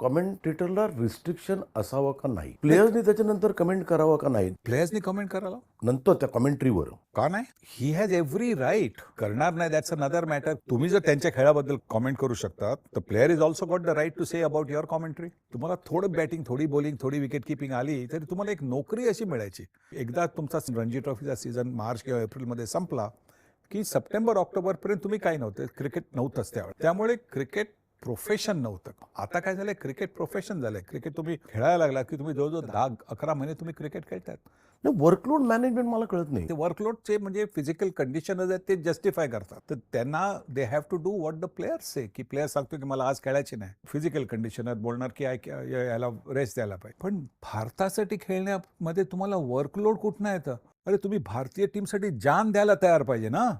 कमेंटेटरला restriction असावं का नाही? प्लेयर्सनी त्याच्यानंतर कमेंट करावं का नाही? प्लेयर्सनी कमेंट करायला नंतर त्या कमेंट्रीवर का नाही? ही हॅज एव्हरी राईट करणार नाही दॅट्स अनदर मॅटर तुम्ही जर त्यांच्या खेळाबद्दल कॉमेंट करू शकता तर player is also got the right to say about your commentary तुम्हाला थोडं बॅटिंग थोडी बॉलिंग थोडी विकेट किपिंग आली तरी तुम्हाला एक नोकरी अशी मिळायची. एकदा तुमचा रणजी ट्रॉफीचा सीझन मार्च किंवा एप्रिलमध्ये संपला की सप्टेंबर ऑक्टोबरपर्यंत तुम्ही काही नव्हते. क्रिकेट नव्हतंच त्यावेळेस त्यामुळे क्रिकेट प्रोफेशन नव्हतं. आता काय झालंय? क्रिकेट प्रोफेशन झालंय. क्रिकेट तुम्ही खेळायला लागला की तुम्ही जवळजवळ दहा अकरा महिने तुम्ही क्रिकेट खेळतात. नाही वर्कलोड मॅनेजमेंट मला कळत नाही. ते वर्कलोडचे म्हणजे फिजिकल कंडिशनच आहेत ते जस्टिफाय करतात. तर त्यांना they have to do what the players say की प्लेयर सांगतो की मला आज खेळायची नाही. फिजिकल कंडिशनर बोलणार की आय याला रेस्ट द्यायला पाहिजे. पण भारतासाठी खेळण्यामध्ये तुम्हाला वर्कलोड कुठनं येतं? अरे तुम्ही भारतीय टीमसाठी जान द्यायला तयार पाहिजे ना?